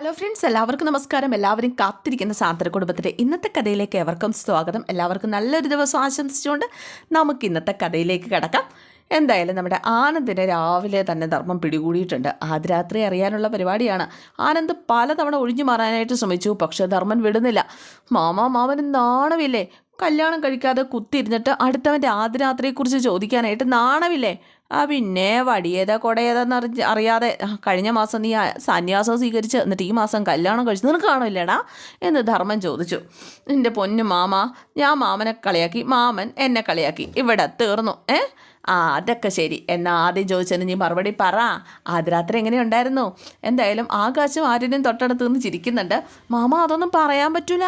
Hello friends എല്ലാവർക്കും നമസ്കാരം. എല്ലാവരും കാത്തിരിക്കുന്ന സാന്ത്ര കുടുംബത്തിന്റെ ഇന്നത്തെ കഥയിലേക്ക് എവർക്കും സ്വാഗതം. എല്ലാവർക്കും നല്ലൊരു ദിവസം ആശംസിച്ചുകൊണ്ട് നമുക്ക് ഇന്നത്തെ കഥയിലേക്ക് കിടക്കാം. എന്തായാലും നമ്മുടെ ആനന്ദിനെ രാവിലെ തന്നെ ധർമ്മം പിടികൂടിയിട്ടുണ്ട്. ആദ്യരാത്രി അറിയാനുള്ള പരിപാടിയാണ്. ആനന്ദ് പലതവണ ഒഴിഞ്ഞു മാറാനായിട്ട് ശ്രമിച്ചു പക്ഷേ ധർമ്മൻ വിടുന്നില്ല. മാമാ മാമന് നാണമില്ലേ? കല്യാണം കഴിക്കാതെ കുത്തിയിരുന്നിട്ട് അടുത്തവന്റെ ആദ്യരാത്രിയെക്കുറിച്ച് ചോദിക്കാനായിട്ട് നാണമില്ലേ? ആ പിന്നെ വടിയേതാ കൊടയേതാന്ന് അറിഞ്ഞ് അറിയാതെ കഴിഞ്ഞ മാസം നീ സന്യാസം സ്വീകരിച്ച് എന്നിട്ട് ഈ മാസം കല്യാണം കഴിച്ചു നിനക്ക് കാണില്ലേടാ എന്ന് ധർമ്മൻ ചോദിച്ചു. എന്റെ പൊന്നു മാമ ഞാൻ മാമനെ കളിയാക്കി മാമൻ എന്നെ കളിയാക്കി. ഇവിടെ തീർന്നു. ഏ? ആ അതൊക്കെ ശരി. എന്നാൽ ആദ്യം ചോദിച്ചതിന് നീ മറുപടി പറ. ആദ്യ രാത്രി എങ്ങനെയുണ്ടായിരുന്നു? എന്തായാലും ആകാശം ആരുടെയും തൊട്ടടുത്ത് നിന്ന് ചിരിക്കുന്നുണ്ട്. മാമ അതൊന്നും പറയാൻ പറ്റൂല.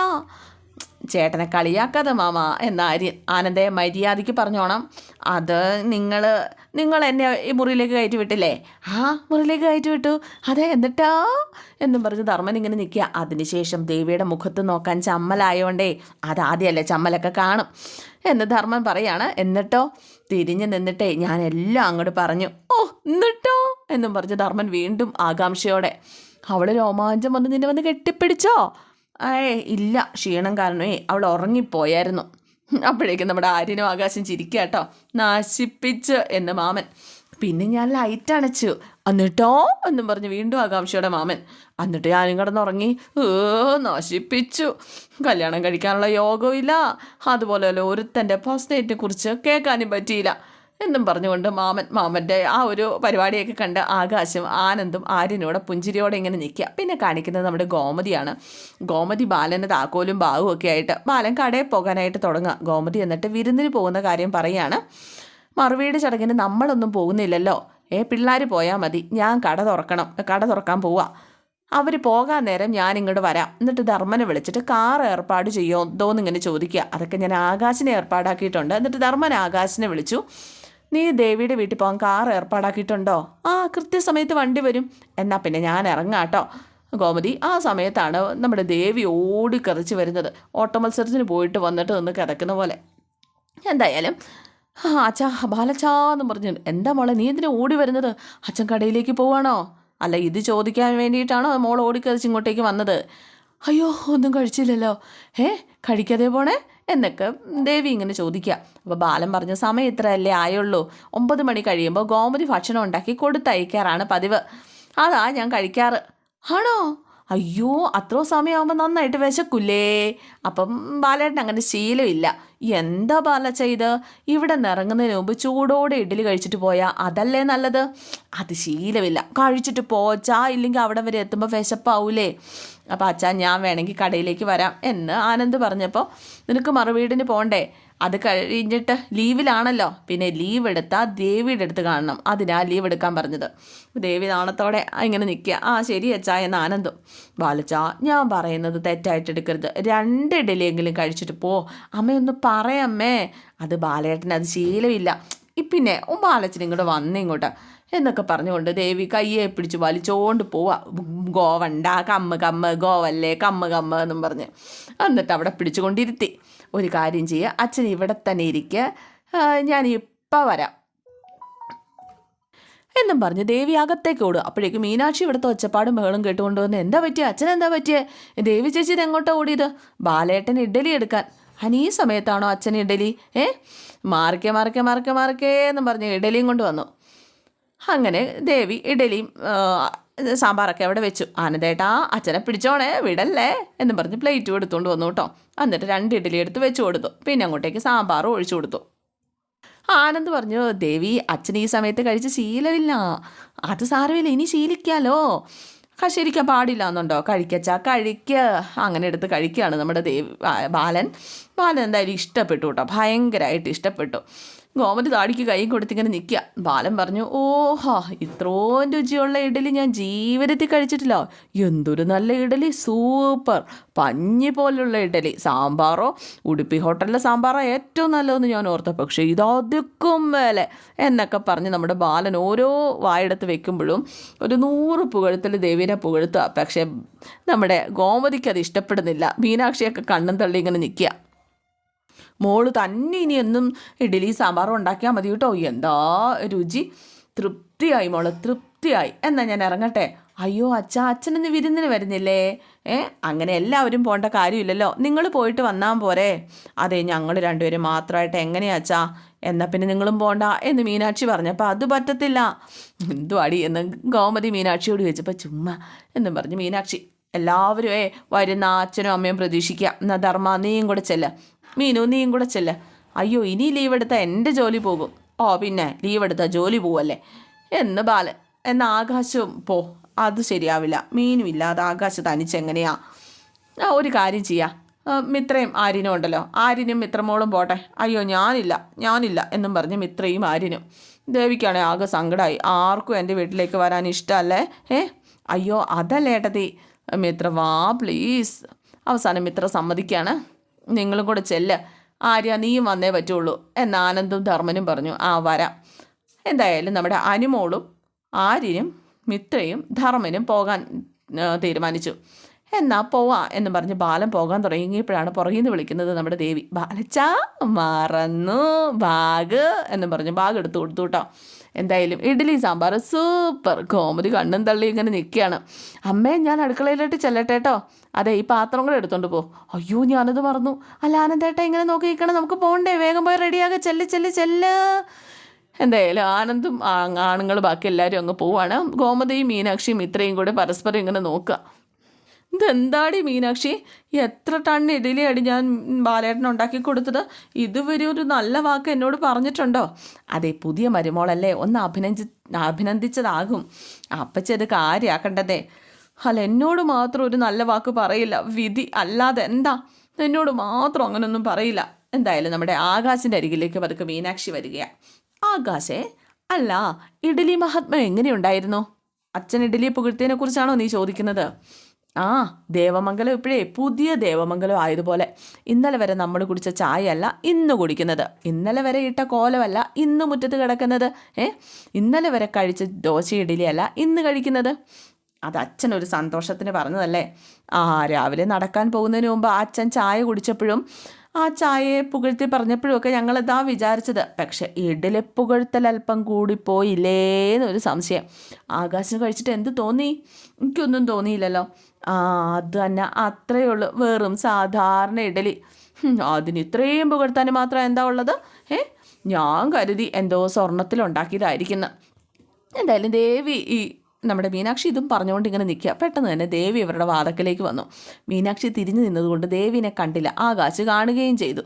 ചേട്ടനെ കളിയാക്കാതെ മാമ എന്ന ആര്യ ആനന്ദയെ മര്യാദയ്ക്ക് പറഞ്ഞോണം. അത് നിങ്ങൾ നിങ്ങൾ എന്നെ ഈ മുറിയിലേക്ക് കയറ്റി വിട്ടില്ലേ? ആ മുറിയിലേക്ക് കയറ്റി വിട്ടു. അതെ എന്നിട്ടാ? എന്നും പറഞ്ഞ് ധർമ്മൻ ഇങ്ങനെ നിൽക്കുക. അതിനുശേഷം ദേവിയുടെ മുഖത്ത് നോക്കാൻ ചമ്മലായോണ്ടേ അതാദ്യമല്ലേ ചമ്മലൊക്കെ കാണും എന്ന് ധർമ്മൻ പറയാണ്. എന്നിട്ടോ? തിരിഞ്ഞു നിന്നിട്ടേ ഞാൻ എല്ലാം അങ്ങോട്ട് പറഞ്ഞു. ഓ എന്നിട്ടോ? എന്നും പറഞ്ഞ് ധർമ്മൻ വീണ്ടും ആകാംക്ഷയോടെ. അവൾ രോമാഞ്ചം വന്ന് നിന്നെ വന്ന് കെട്ടിപ്പിടിച്ചോ? ഏ ഇല്ല. ക്ഷീണം കാരണമേ അവൾ ഉറങ്ങിപ്പോയായിരുന്നു. അപ്പോഴേക്കും നമ്മുടെ ആര്യനും ആകാശം ചിരിക്കുക കേട്ടോ നശിപ്പിച്ച് എന്ന് മാമൻ. പിന്നെ ഞാൻ ലൈറ്റ് അണച്ചു. എന്നിട്ടോ? എന്നും പറഞ്ഞ് വീണ്ടും ആകാംക്ഷയുടെ മാമൻ. എന്നിട്ട് ഞാനും കിടന്നുറങ്ങി. ഏ നശിപ്പിച്ചു. കല്യാണം കഴിക്കാനുള്ള യോഗവും ഇല്ല അതുപോലെ ഒരുത്തന്റെ ഫസ്റ്റ് നൈറ്റിനെ കുറിച്ച് കേൾക്കാനും പറ്റിയില്ല. എന്നും പറഞ്ഞുകൊണ്ട് മാമൻ മാമന്റെ ആ ഒരു പരിപാടിയൊക്കെ കണ്ട് ആകാശം ആനന്ദും ആര്യനോടെ പുഞ്ചിരിയോടെ ഇങ്ങനെ നിൽക്കുക. പിന്നെ കാണിക്കുന്നത് നമ്മുടെ ഗോമതിയാണ്. ഗോമതി ബാലന് താക്കോലും ബാവും ഒക്കെ ആയിട്ട് ബാലൻ കടയിൽ പോകാനായിട്ട് തുടങ്ങുക. ഗോമതി എന്നിട്ട് വിരുന്നിന് പോകുന്ന കാര്യം പറയുകയാണ്. മറുവീട് ചടങ്ങിന് നമ്മളൊന്നും പോകുന്നില്ലല്ലോ. ഏ പിള്ളേർ പോയാൽ മതി. ഞാൻ കട തുറക്കണം. കട തുറക്കാൻ പോവാ. അവർ പോകാൻ നേരം ഞാൻ ഇങ്ങോട്ട് വരാം. എന്നിട്ട് ധർമ്മനെ വിളിച്ചിട്ട് കാർ ഏർപ്പാട് ചെയ്യുമോ എന്തോന്നിങ്ങനെ ചോദിക്കുക. അതൊക്കെ ഞാൻ ആകാശിനെ ഏർപ്പാടാക്കിയിട്ടുണ്ട്. എന്നിട്ട് ധർമ്മൻ ആകാശിനെ വിളിച്ചു. നീ ദേവിയുടെ വീട്ടിൽ പോകാൻ കാർ ഏർപ്പാടാക്കിയിട്ടുണ്ടോ? ആ കൃത്യസമയത്ത് വണ്ടി വരും. എന്നാൽ പിന്നെ ഞാൻ ഇറങ്ങാട്ടോ. ഗോമതി ആ സമയത്താണ് നമ്മുടെ ദേവി ഓടിക്കറിച്ച് വരുന്നത്. ഓട്ടമത്സരത്തിന് പോയിട്ട് വന്നിട്ട് നിന്ന് കിടക്കുന്ന പോലെ. എന്തായാലും ആ അച്ഛാ ബാലച്ചാന്ന് പറഞ്ഞു എന്താ മോളെ നീ എന്തിനാ ഓടി വരുന്നത്? അച്ഛൻ കടയിലേക്ക് പോവാണോ? അല്ല ഇത് ചോദിക്കാൻ വേണ്ടിയിട്ടാണോ മോൾ ഓടിക്കറിച്ച് ഇങ്ങോട്ടേക്ക് വന്നത്? അയ്യോ ഒന്നും കഴിച്ചില്ലല്ലോ. ഏ കഴിക്കാതെ പോണേ? എന്നൊക്കെ ദേവി ഇങ്ങനെ ചോദിക്കുക. അപ്പോൾ ബാലൻ പറഞ്ഞ സമയം ഇത്രയല്ലേ ആയുള്ളൂ. ഒമ്പത് മണി കഴിയുമ്പോൾ ഗോമതി ഭക്ഷണം ഉണ്ടാക്കി കൊടുത്തയക്കാറാണ് പതിവ്. അതാ ഞാൻ കഴിക്കാറ്. ആണോ? അയ്യോ അത്രയോ സമയമാകുമ്പോൾ നന്നായിട്ട് വിശക്കില്ലേ? അപ്പം ബാലേട്ടൻ അങ്ങനെ ശീലമില്ല. എന്താ ബാല ചെയ്ത് ഇവിടെ നിറങ്ങുന്നതിന് മുമ്പ് ചൂടോടെ ഇഡ്ഡലി കഴിച്ചിട്ട് പോയാൽ അതല്ലേ നല്ലത്? അത് ശീലമില്ല. കഴിച്ചിട്ട് പോച്ചാ ഇല്ലെങ്കിൽ അവിടെ വരെ എത്തുമ്പോൾ വിശപ്പാവൂലേ? അപ്പോൾ അച്ഛാ ഞാൻ വേണമെങ്കിൽ കടയിലേക്ക് വരാം എന്ന് ആനന്ദ് പറഞ്ഞപ്പോൾ നിനക്ക് മറുവീടിന് പോകണ്ടേ അത് കഴിഞ്ഞിട്ട് ലീവിലാണല്ലോ. പിന്നെ ലീവ് എടുത്താൽ ദേവിയുടെ അടുത്ത് കാണണം. അതിനാ ലീവ് എടുക്കാൻ പറഞ്ഞത്. ദേവി നാണത്തോടെ ഇങ്ങനെ നിൽക്കുക. ആ ശരി അച്ഛാ എന്ന് ആനന്ദം. ബാലച്ചാ ഞാൻ പറയുന്നത് തെറ്റായിട്ട് എടുക്കരുത്. രണ്ട് ഇഡലിയെങ്കിലും കഴിച്ചിട്ട് പോ. അമ്മയൊന്ന് പറയമ്മേ അത് ബാലേട്ടന് അത് ശീലമില്ല. പിന്നെ ബാലച്ചൻ ഇങ്ങോട്ട് വന്നേ ഇങ്ങോട്ട് എന്നൊക്കെ പറഞ്ഞുകൊണ്ട് ദേവി കയ്യെ പിടിച്ച് വലിച്ചോണ്ട് പോവാ. ഗോവണ്ട കമ്മ കമ്മ ഗോവല്ലേ കമ്മ കമ്മ എന്നും പറഞ്ഞ്. എന്നിട്ട് അവിടെ പിടിച്ചുകൊണ്ടിരുത്തി. ഒരു കാര്യം ചെയ്യുക അച്ഛൻ ഇവിടെ തന്നെ ഇരിക്കുക ഞാൻ ഇപ്പം വരാം. എന്നും പറഞ്ഞ് ദേവി അകത്തേക്ക് ഓടും അപ്പോഴേക്കും മീനാക്ഷി ഇവിടുത്തെ ഒച്ചപ്പാടും ബഹളും കേട്ടുകൊണ്ട് വന്ന് എന്താ പറ്റിയ? അച്ഛൻ എന്താ പറ്റിയേ? ദേവി ചേച്ചി എങ്ങോട്ടാ ഓടിയത്? ബാലേട്ടൻ ഇഡ്ഡലി എടുക്കാൻ. അനി സമയത്താണോ അച്ഛൻ ഇഡലി? ഏ? മാറിക്കേ മാറിക്കേ മാറിക്കേ മാറിക്കേ എന്നും പറഞ്ഞ് ഇഡലിയും കൊണ്ട് വന്നു. അങ്ങനെ ദേവി ഇഡലിയും സാമ്പാറൊക്കെ അവിടെ വെച്ചു. ആനന്ദേട്ടാ അച്ഛനെ പിടിച്ചോണേ വിടല്ലേ എന്ന് പറഞ്ഞ് പ്ലേറ്റും എടുത്തുകൊണ്ട് വന്നു കേട്ടോ. എന്നിട്ട് രണ്ട് ഇഡലി എടുത്ത് വെച്ചു കൊടുത്തു. പിന്നെ അങ്ങോട്ടേക്ക് സാമ്പാറും ഒഴിച്ചു കൊടുത്തു. ആനന്ദ് പറഞ്ഞു ദേവി അച്ഛൻ ഈ സമയത്ത് കഴിച്ച് ശീലമില്ല. അത് സാരമില്ല ഇനി ശീലിക്കാലോ. കശരിക്കാൻ പാടില്ല എന്നുണ്ടോ? കഴിക്കച്ചാ കഴിക്ക. അങ്ങനെ എടുത്ത് കഴിക്കുകയാണ് നമ്മുടെ ദേവി ബാലൻ. ബാലൻ എന്തായാലും ഇഷ്ടപ്പെട്ടു കേട്ടോ. ഭയങ്കരമായിട്ട് ഇഷ്ടപ്പെട്ടു. ഗോമതി താടിക്ക് കൈ കൊടുത്തിങ്ങനെ നിൽക്കുക ബാലൻ പറഞ്ഞു ഓഹാ ഇത്രയും രുചിയുള്ള ഇഡലി ഞാൻ ജീവിതത്തിൽ കഴിച്ചിട്ടില്ല. എന്തൊരു നല്ല ഇഡലി സൂപ്പർ. പഞ്ഞി പോലുള്ള ഇഡലി. സാമ്പാറോ ഉടുപ്പി ഹോട്ടലിലെ സാമ്പാറോ ഏറ്റവും നല്ലതെന്ന് ഞാൻ ഓർത്ത. പക്ഷേ ഇതൊതുക്കും മേലെ എന്നൊക്കെ പറഞ്ഞ് നമ്മുടെ ബാലൻ ഓരോ വായെടുത്ത് വെക്കുമ്പോഴും ഒരു നൂറ് പുകഴ്ത്തൽ ദേവീനെ പുകഴ്ത്തുക. പക്ഷേ നമ്മുടെ ഗോമതിക്ക് അത് ഇഷ്ടപ്പെടുന്നില്ല. മീനാക്ഷിയൊക്കെ കണ്ണും തള്ളി ഇങ്ങനെ നിൽക്കുക മോൾ തന്നെ ഇനി എന്നും ഇഡ്ഡലി സാമ്പാറും ഉണ്ടാക്കിയാൽ മതി കേട്ടോ. എന്താ രുചി? തൃപ്തിയായി മോൾ തൃപ്തിയായി. എന്നാൽ ഞാൻ ഇറങ്ങട്ടെ. അയ്യോ അച്ഛ അച്ഛനൊന്ന് വിരുന്നിന് വരുന്നില്ലേ? ഏ അങ്ങനെ എല്ലാവരും പോകേണ്ട കാര്യമില്ലല്ലോ. നിങ്ങൾ പോയിട്ട് വന്നാൽ പോരെ. അതെ ഞങ്ങൾ രണ്ടുപേരും മാത്രമായിട്ട് എങ്ങനെയാ അച്ഛാ? എന്നാൽ പിന്നെ നിങ്ങളും പോണ്ട എന്ന് മീനാക്ഷി പറഞ്ഞപ്പോൾ അത് പറ്റത്തില്ല. എന്തുവാടി എന്ന് ഗോമതി മീനാക്ഷിയോട് ചോദിച്ചപ്പോൾ ചുമ്മാ എന്നും പറഞ്ഞു മീനാക്ഷി എല്ലാവരും ഏ വരുന്ന അച്ഛനും അമ്മയും പ്രതീക്ഷിക്കുക എന്നാ ധർമ്മ നീയും കൂടെ ചെല്ല. മീനു നീയും കൂടെ ചെല്ല. അയ്യോ ഇനി ലീവ് എടുത്താൽ എന്റെ ജോലി പോകും. ഓ പിന്നെ ലീവ് എടുത്താൽ ജോലി പോവല്ലേ? എന്ന് ബാലൻ എന്ന ആകാശവും പോ അത് ശരിയാവില്ല. മീനും ഇല്ലാതെ ആകാശ തനിച്ചെങ്ങനെയാ ആ ഒരു കാര്യം ചെയ്യാം. മിത്രയും ആര്യനും ഉണ്ടല്ലോ. ആര്യനും മിത്രമോളും പോട്ടെ. അയ്യോ ഞാനില്ല ഞാനില്ല എന്നും പറഞ്ഞ് മിത്രയും ആര്യനും. ദേവിക്കാണെ ആകെ സങ്കടമായി ആർക്കും എന്റെ വീട്ടിലേക്ക് വരാൻ ഇഷ്ടമല്ലേ ഏ? അയ്യോ അതല്ലേട്ടതി മിത്ര വാ പ്ലീസ് അവസാനം മിത്ര സമ്മതിക്കാണ്. നിങ്ങളും കൂടെ ചെല്ല. ആര്യ നീയും വന്നേ പറ്റുള്ളൂ എന്ന് ആനന്ദും ധർമ്മനും പറഞ്ഞു. ആ വരാം. എന്തായാലും നമ്മുടെ അനുമോളും ആര്യനും മിത്രയും ധർമ്മനും പോകാൻ തീരുമാനിച്ചു. എന്നാ പോവാ എന്ന് പറഞ്ഞ് ബാലൻ പോകാൻ തുടങ്ങിയപ്പോഴാണ് പുറകിൽ നിന്ന് വിളിക്കുന്നത് നമ്മുടെ ദേവി. ബാലച്ചാ മറന്നു ബാഗ് എന്ന് പറഞ്ഞ് ബാഗ് എടുത്തു കൊടുത്തു കേട്ടോ. എന്തായാലും ഇഡ്ഡലി സാമ്പാർ സൂപ്പർ. കോമഡി കണ്ണും തള്ളി ഇങ്ങനെ നിൽക്കുകയാണ് അമ്മേ ഞാൻ അടുക്കളയിലോട്ട് ചെല്ലട്ടെ കേട്ടോ അതെ ഈ പാത്രം കൂടെ എടുത്തോണ്ട് പോ. അയ്യോ ഞാനത് മറന്നു. അല്ല ആനന്ദേട്ടാ ഇങ്ങനെ നോക്കി നിൽക്കണം നമുക്ക് പോകണ്ടേ വേഗം പോയി റെഡിയാകെ ചെല്ല് ചെല്ല് ചെല്ല്. എന്തായാലും ആനന്ദും ആണുങ്ങൾ ബാക്കി എല്ലാവരും അങ്ങ് പോവാണ്. ഗോമതിയും മീനാക്ഷിയും ഇത്രയും കൂടെ പരസ്പരം ഇങ്ങനെ നോക്കുക ഇതെന്താടി മീനാക്ഷി? എത്ര ടൺ ഇഡലിയാണ് ഞാൻ ബാലേട്ടൻ ഉണ്ടാക്കി കൊടുത്തത്? ഇതുവരെ ഒരു നല്ല വാക്ക് എന്നോട് പറഞ്ഞിട്ടുണ്ടോ? അതെ പുതിയ മരുമോളല്ലേ ഒന്ന് അഭിനന്ദി അഭിനന്ദിച്ചതാകും. അപ്പച്ച അത് കാര്യമാക്കണ്ടതേ അല്ല എന്നോട് മാത്രം ഒരു നല്ല വാക്ക് പറയില്ല. വിധി അല്ലാതെ എന്താ? എന്നോട് മാത്രം അങ്ങനൊന്നും പറയില്ല. എന്തായാലും നമ്മുടെ ആകാശിന്റെ അരികിലേക്ക് പതുക്കെ മീനാക്ഷി വരികയാണ് ആകാശേ അല്ല ഇഡലി മഹാത്മ എങ്ങനെയുണ്ടായിരുന്നു? അച്ഛൻ ഇഡലിയെ പുകഴ്ത്തിയതിനെ കുറിച്ചാണോ നീ ചോദിക്കുന്നത്? ആ ദേവമംഗലം ഇപ്പോഴേ പുതിയ ദേവമംഗലം ആയതുപോലെ. ഇന്നലെ വരെ നമ്മൾ കുടിച്ച ചായയല്ല ഇന്ന് കുടിക്കുന്നത്. ഇന്നലെ വരെ ഇട്ട കോലമല്ല ഇന്ന് മുറ്റത്ത് കിടക്കുന്നത്. ഏ? ഇന്നലെ വരെ കഴിച്ച ദോശ ഇഡലിയല്ല ഇന്ന് കഴിക്കുന്നത്. അത് അച്ഛൻ ഒരു സന്തോഷത്തിന് പറഞ്ഞതല്ലേ? ആ രാവിലെ നടക്കാൻ പോകുന്നതിന് മുമ്പ് അച്ഛൻ ചായ കുടിച്ചപ്പോഴും ആ ചായയെ പുകഴ്ത്തി പറഞ്ഞപ്പോഴും ഒക്കെ ഞങ്ങളിതാ വിചാരിച്ചത്. പക്ഷെ ഇഡലി പുകഴ്ത്തൽ അല്പം കൂടിപ്പോയില്ലേ എന്നൊരു സംശയം. ആകാശം കഴിച്ചിട്ട് എന്ത് തോന്നി? എനിക്കൊന്നും തോന്നിയില്ലല്ലോ. ആ അത് തന്നെ അത്രയേ ഉള്ളൂ. വെറും സാധാരണ ഇഡലി അതിന് ഇത്രയും പുകഴ്ത്താൻ മാത്രം എന്താ ഉള്ളത്? ഏ ഞാൻ കരുതി എന്തോ സ്വർണത്തിലുണ്ടാക്കിയതായിരിക്കുന്നു. എന്തായാലും ദേവി ഈ നമ്മുടെ മീനാക്ഷി ഇതും പറഞ്ഞുകൊണ്ട് ഇങ്ങനെ നിൽക്കുക. പെട്ടെന്ന് തന്നെ ദേവി അവരുടെ വാതക്കലേക്ക് വന്നു. മീനാക്ഷി തിരിഞ്ഞു നിന്നതുകൊണ്ട് ദേവിനെ കണ്ടില്ല. ആകാശ് കാണുകയും ചെയ്തു.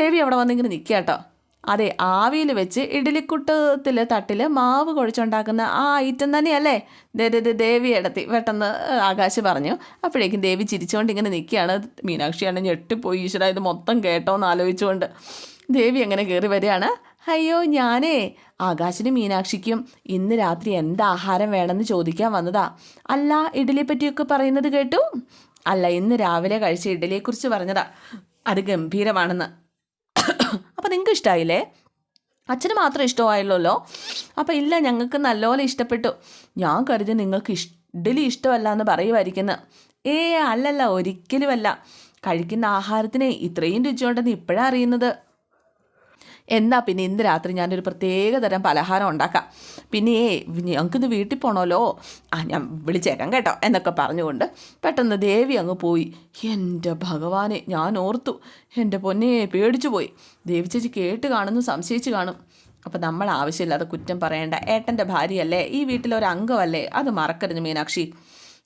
ദേവി അവിടെ വന്നിങ്ങനെ നിൽക്കുക കേട്ടോ. അതെ ആവിയിൽ വെച്ച് ഇഡലിക്കുട്ടത്തിൽ തട്ടിൽ മാവ് കുഴച്ചുണ്ടാക്കുന്ന ആ ഐറ്റം തന്നെയല്ലേ? ദേവി ഇടത്തി പെട്ടെന്ന് ആകാശ് പറഞ്ഞു. അപ്പോഴേക്കും ദേവി ചിരിച്ചുകൊണ്ട് ഇങ്ങനെ നിൽക്കുകയാണ്. മീനാക്ഷിയാണ് ഞെട്ടിപ്പോയി. ഈശ്വര ഇത് മൊത്തം കേട്ടോന്ന് ആലോചിച്ചുകൊണ്ട് ദേവി അങ്ങനെ കയറി വരികയാണ്. അയ്യോ ഞാനേ. ആകാശിനും മീനാക്ഷിക്കും ഇന്ന് രാത്രി എന്ത് ആഹാരം വേണമെന്ന് ചോദിക്കാൻ വന്നതാ. അല്ല ഇഡലിയെ പറ്റിയൊക്കെ പറയുന്നത് കേട്ടു? അല്ല ഇന്ന് രാവിലെ കഴിച്ച ഇഡ്ഡലിയെക്കുറിച്ച് പറഞ്ഞതാ. അത് ഗംഭീരമാണെന്ന്. അപ്പം നിങ്ങൾക്ക് ഇഷ്ടമായില്ലേ അച്ഛന് മാത്രം ഇഷ്ടമായല്ലോ. അപ്പം ഇല്ല ഞങ്ങൾക്ക് നല്ലപോലെ ഇഷ്ടപ്പെട്ടു. ഞാൻ കരുതി നിങ്ങൾക്ക് ഇഷ് ഇഡലി ഇഷ്ടമല്ല എന്ന് പറയുമായിരിക്കുന്നത് ഏ അല്ലല്ല ഒരിക്കലുമല്ല. കഴിക്കുന്ന ആഹാരത്തിന് ഇത്രയും രുചിയുണ്ടെന്ന് ഇപ്പോഴാണ് അറിയുന്നത്. എന്നാ പിന്നെ ഇന്ന് രാത്രി ഞാനൊരു പ്രത്യേക തരം പലഹാരം ഉണ്ടാക്കാം. പിന്നെ ഞങ്ങൾക്കിന്ന് വീട്ടിൽ പോകണമല്ലോ ആ ഞാൻ വിളിച്ചേക്കാം കേട്ടോ എന്നൊക്കെ പറഞ്ഞുകൊണ്ട് പെട്ടെന്ന് ദേവി അങ്ങ് പോയി. എന്റെ ഭഗവാനെ ഞാൻ ഓർത്തു. എന്റെ പൊന്നെ പേടിച്ചു പോയി. ദേവി ചേച്ചി കേട്ട് കാണുന്നു സംശയിച്ച് കാണും. അപ്പം നമ്മൾ ആവശ്യമില്ലാതെ കുറ്റം പറയേണ്ട ഏട്ടന്റെ ഭാര്യയല്ലേ? ഈ വീട്ടിലൊരു അംഗമല്ലേ അത് മറക്കരുത് മീനാക്ഷി.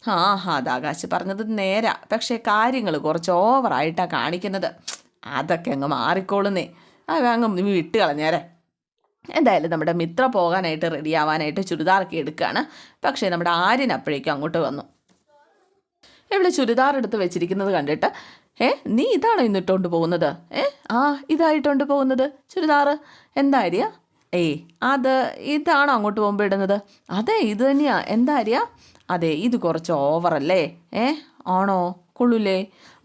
ആ അത് ആകാശ് പറഞ്ഞത് നേരാ. പക്ഷേ കാര്യങ്ങൾ കുറച്ച് ഓവറായിട്ടാണ് കാണിക്കുന്നത്. അതൊക്കെ അങ്ങ് മാറിക്കോളുന്നേ. അങ്ങ് വിട്ട് കളഞ്ഞേരെ എന്തായാലും നമ്മുടെ മിത്ര പോകാനായിട്ട് റെഡിയാവാനായിട്ട് ചുരിദാറൊക്കെ എടുക്കുകയാണ് പക്ഷേ നമ്മുടെ ആര്യൻ അപ്പോഴേക്കും അങ്ങോട്ട് വന്നു. ഇവിടെ ചുരിദാർ എടുത്ത് വെച്ചിരിക്കുന്നത് കണ്ടിട്ട് ഏ നീ ഇതാണോ ഇന്നിട്ടുകൊണ്ട് പോകുന്നത്? ഏ ആ ഇതായിട്ടുണ്ട് പോകുന്നത്? ചുരിദാർ? എന്താ അരിയ ഏയ് അത് ഇതാണോ അങ്ങോട്ട് പോകുമ്പോൾ ഇടുന്നത്? അതെ ഇത് തന്നെയാ. എന്താ അരിയ അതെ ഇത് കുറച്ച് ഓവറല്ലേ ഏ ആണോ? കൊള്ളൂലേ?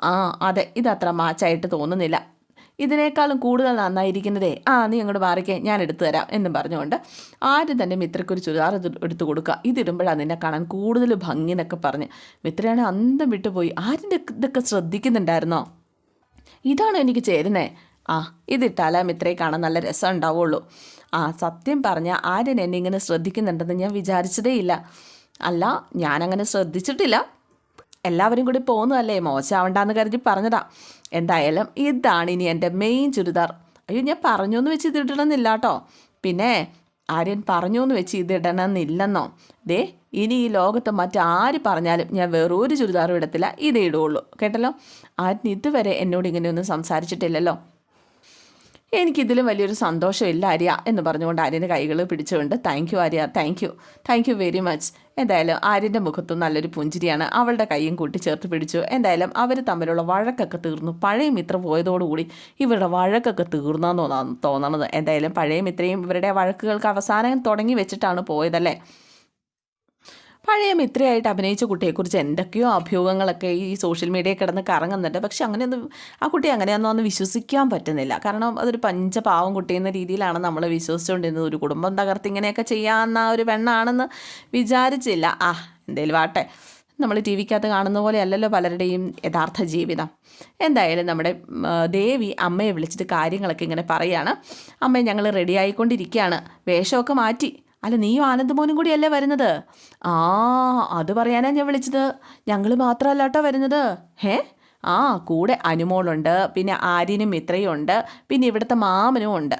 ആ അതെ ഇതത്ര മാച്ചായിട്ട് തോന്നുന്നില്ല. ഇതിനേക്കാളും കൂടുതൽ നന്നായിരിക്കുന്നതേ. ആ നീ അങ്ങോട്ട് മാറിക്കേ ഞാൻ എടുത്തു തരാം എന്നും പറഞ്ഞുകൊണ്ട് ആദ്യം തന്നെ മിത്രയ്ക്കൊരു ചുരിദാർ എടുത്തു കൊടുക്കുക. ഇതിടുമ്പോഴാണ് നിന്നെ കാണാൻ കൂടുതൽ ഭംഗി എന്നൊക്കെ പറഞ്ഞ് മിത്രയാണ് അന്തം വിട്ടുപോയി ആരിന്റെ ഇതൊക്കെ ശ്രദ്ധിക്കുന്നുണ്ടായിരുന്നോ? ഇതാണോ എനിക്ക് ചേരുന്നേ? ആ ഇതിട്ടാലേ മിത്രയെ കാണാൻ നല്ല രസം ഉണ്ടാവുള്ളൂ. ആ സത്യം പറഞ്ഞാൽ ആര്യൻ എന്നെ ഇങ്ങനെ ശ്രദ്ധിക്കുന്നുണ്ടെന്ന് ഞാൻ വിചാരിച്ചതേ ഇല്ല അല്ല ഞാനങ്ങനെ ശ്രദ്ധിച്ചിട്ടില്ല. എല്ലാവരും കൂടി പോകുന്നതല്ലേ? മോശമാവണ്ടെന്ന് കരുതി പറഞ്ഞതാ. എന്തായാലും ഇതാണ് ഇനി എന്റെ മെയിൻ ചുരിദാർ. അയ്യോ ഞാൻ പറഞ്ഞു എന്ന് വെച്ച് ഇതിടണമെന്നില്ല കേട്ടോ പിന്നെ ആര്യൻ പറഞ്ഞു എന്ന് വെച്ച് ഇതിടണമെന്നില്ലെന്നോ ദേ ഇനി ഈ ലോകത്ത് മറ്റാര് പറഞ്ഞാലും ഞാൻ വേറൊരു ചുരിദാറും ഇടത്തില്ല. ഇതേ ഇടുള്ളൂ കേട്ടല്ലോ? ആര്യൻ ഇതുവരെ എന്നോട് ഇങ്ങനെയൊന്നും സംസാരിച്ചിട്ടില്ലല്ലോ. എനിക്കിതിലും വലിയൊരു സന്തോഷമില്ല ആര്യ എന്ന് പറഞ്ഞുകൊണ്ട് ആര്യന്റെ കൈകൾ പിടിച്ചുകൊണ്ട് thank you Arya thank you thank you very much എന്തായാലും ആര്യന്റെ മുഖത്തും നല്ലൊരു പുഞ്ചിരിയാണ്. അവളുടെ കൈയും കൂട്ടി ചേർത്ത് പിടിച്ചു. എന്തായാലും അവർ തമ്മിലുള്ള വഴക്കൊക്കെ തീർന്നു. പഴയ മിത്ര പോയതോടുകൂടി ഇവരുടെ വഴക്കൊക്കെ തീർന്നാന്ന് തോന്നാ തോന്നണത്. എന്തായാലും പഴയ മിത്രയും ഇവരുടെ വഴക്കുകൾക്ക് അവസാനം തുടങ്ങി വെച്ചിട്ടാണ് പോയതല്ലേ? പഴയ മിത്രയായിട്ട് അഭിനയിച്ച കുട്ടിയെക്കുറിച്ച് എന്തൊക്കെയോ അഭ്യൂഹങ്ങളൊക്കെ ഈ സോഷ്യൽ മീഡിയ കിടന്ന് കറങ്ങുന്നുണ്ട്. പക്ഷെ അങ്ങനെയൊന്നും ആ കുട്ടി അങ്ങനെയൊന്നും ഒന്ന് വിശ്വസിക്കാൻ പറ്റുന്നില്ല. കാരണം അതൊരു പഞ്ചപാവം കുട്ടി എന്ന രീതിയിലാണ് നമ്മൾ വിശ്വസിച്ചുകൊണ്ടിരുന്നത്. ഒരു കുടുംബം തകർത്ത് ഇങ്ങനെയൊക്കെ ചെയ്യാവുന്ന ഒരു പെണ്ണാണെന്ന് വിചാരിച്ചില്ല. ആ എന്തേലും ആട്ടെ നമ്മൾ ടി വിക്കകത്ത് കാണുന്ന പോലെ അല്ലല്ലോ പലരുടെയും യഥാർത്ഥ ജീവിതം. എന്തായാലും നമ്മുടെ ദേവി അമ്മയെ വിളിച്ചിട്ട് കാര്യങ്ങളൊക്കെ ഇങ്ങനെ പറയുകയാണ് അമ്മയെ ഞങ്ങൾ റെഡി ആയിക്കൊണ്ടിരിക്കുകയാണ്. വേഷമൊക്കെ മാറ്റി. അല്ല നീയും ആനന്ദമോനും കൂടിയല്ലേ വരുന്നത്? ആ അത് പറയാനാ ഞാൻ വിളിച്ചത്. ഞങ്ങൾ മാത്രമല്ല കേട്ടോ വരുന്നത്. ഹേ? ആ കൂടെ അനുമോളുണ്ട് പിന്നെ ആര്യനും മിത്രയും ഉണ്ട് പിന്നെ ഇവിടുത്തെ മാമനും ഉണ്ട്.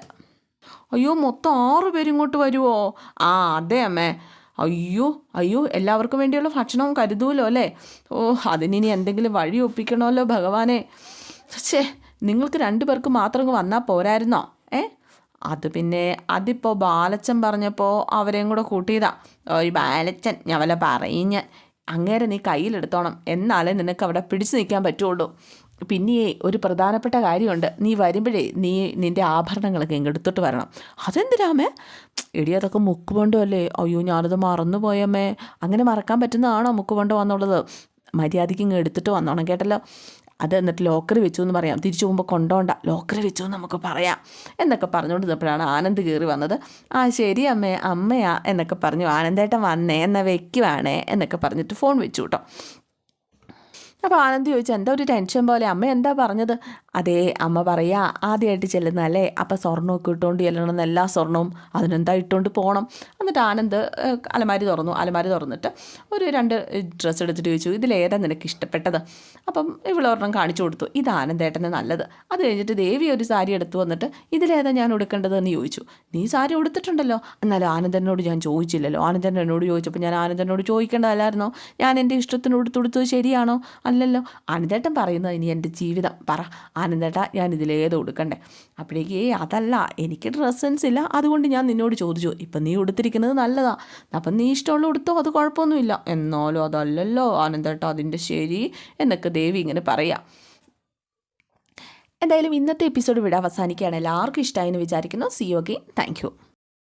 അയ്യോ മൊത്തം ആറ് പേരും ഇങ്ങോട്ട് വരുമോ ആ അതെ അമ്മേ. അയ്യോ അയ്യോ എല്ലാവർക്കും വേണ്ടിയുള്ള ഭക്ഷണവും കരുതൂലോ അല്ലേ? ഓ അതിനി എന്തെങ്കിലും വഴി ഒപ്പിക്കണമല്ലോ ഭഗവാനെ. പക്ഷേ നിങ്ങൾക്ക് രണ്ടു പേർക്ക് മാത്രം വന്നാൽ പോരായിരുന്നോ? അത് പിന്നെ അതിപ്പോൾ ബാലച്ചൻ പറഞ്ഞപ്പോൾ അവരെയും കൂടെ കൂട്ടിയതാ. ഒരു ബാലച്ചൻ ഞാൻ വല്ല പറയും ഞാൻ. അങ്ങേരെ നീ കയ്യിലെടുത്തോണം. എന്നാലേ നിനക്ക് അവിടെ പിടിച്ചു നിൽക്കാൻ പറ്റുള്ളൂ. പിന്നെ ഒരു പ്രധാനപ്പെട്ട കാര്യമുണ്ട്. നീ വരുമ്പോഴേ നീ നിന്റെ ആഭരണങ്ങളൊക്കെ ഇങ്ങെടുത്തിട്ട് വരണം. അതെന്തിനാമേ എടി അതൊക്കെ മുക്കുകൊണ്ടോ അല്ലേ അയ്യോ ഞാനത് മറന്നു പോയമ്മേ അങ്ങനെ മറക്കാൻ പറ്റുന്നതാണോ മുക്കുകൊണ്ടോ വന്നുള്ളത്? മര്യാദയ്ക്ക് ഇങ്ങ് എടുത്തിട്ട് വന്നോണം കേട്ടല്ലോ. അത് എന്നിട്ട് ലോക്കറി വെച്ചു എന്ന് പറയാം. തിരിച്ചു പോകുമ്പോൾ കൊണ്ടോണ്ട. ലോക്കറി വെച്ചു എന്ന് നമുക്ക് പറയാം. എന്നൊക്കെ പറഞ്ഞുകൊണ്ടിരുന്നപ്പോഴാണ് ആനന്ദ് കയറി വന്നത്. ആ ശരി അമ്മേ അമ്മയാ എന്നൊക്കെ പറഞ്ഞു. ആനന്ദേട്ടൻ വന്നേ എന്നാൽ വെക്കുവാണേ എന്നൊക്കെ പറഞ്ഞിട്ട് ഫോൺ വെച്ചു കേട്ടോ അപ്പോൾ ആനന്ദ് ചോദിച്ചു എന്താ ഒരു ടെൻഷൻ പോലെ? അമ്മ എന്താ പറഞ്ഞത്? അതേ അമ്മ പറയാ ആദ്യമായിട്ട് ചെല്ലുന്നതല്ലേ? അപ്പോൾ സ്വർണമൊക്കെ ഇട്ടുകൊണ്ട് ചെല്ലണം എല്ലാ സ്വർണവും അതിനെന്താ ഇട്ടുകൊണ്ട് പോകണം എന്നിട്ട് ആനന്ദ് അലമാരി തുറന്നു. അലമാരി തുറന്നിട്ട് ഒരു രണ്ട് ഡ്രസ്സ് എടുത്തിട്ട് ചോദിച്ചു ഇതിലേതാ നിനക്ക് ഇഷ്ടപ്പെട്ടത്? അപ്പം ഇവളൊരെണ്ണം കാണിച്ചു കൊടുത്തു. ഇത് ആനന്ദേട്ടന് നല്ലത്. അത് കഴിഞ്ഞിട്ട് ദേവി ഒരു സാരി എടുത്തു വന്നിട്ട് ഇതിലേതാ ഞാൻ ഉടുക്കേണ്ടതെന്ന് ചോദിച്ചു. നീ സാരി ഉടുത്തിട്ടുണ്ടല്ലോ. എന്നാലും ആനന്ദനോട് ഞാൻ ചോദിച്ചില്ലല്ലോ. ആനന്ദൻ എന്നോട് ചോദിച്ചപ്പോൾ ഞാൻ ആനന്ദനോട് ചോദിക്കേണ്ടതല്ലായിരുന്നോ? ഞാൻ എന്റെ ഇഷ്ടത്തിന് ഉടുത്തുടുത്തത് ശരിയാണോ? അല്ലല്ലോ. ആനന്ദേട്ടൻ പറയുന്നത് ഇനി എന്റെ ജീവിതം. പറ ആനന്ദേട്ട ഞാൻ ഇതിലേത് കൊടുക്കണ്ടേ അപ്പോഴേക്ക് ഏ അതല്ല എനിക്ക് ഡ്രസ്സൻസ് ഇല്ല. അതുകൊണ്ട് ഞാൻ നിന്നോട് ചോദിച്ചു ഇപ്പം നീ ഉടുത്തിരിക്കുന്നത് നല്ലതാ. അപ്പം നീ ഇഷ്ടമുള്ള ഉടുത്തോ? അത് കുഴപ്പമൊന്നുമില്ല. എന്നാലും അതല്ലല്ലോ ആനന്ദേട്ട അതിന്റെ ശരി എന്നൊക്കെ ദേവി ഇങ്ങനെ പറയാം. എന്തായാലും ഇന്നത്തെ എപ്പിസോഡ് ഇവിടെ അവസാനിക്കുകയാണ്. എല്ലാവർക്കും ഇഷ്ടമായി എന്ന് വിചാരിക്കുന്നു സി യോഗി താങ്ക് യു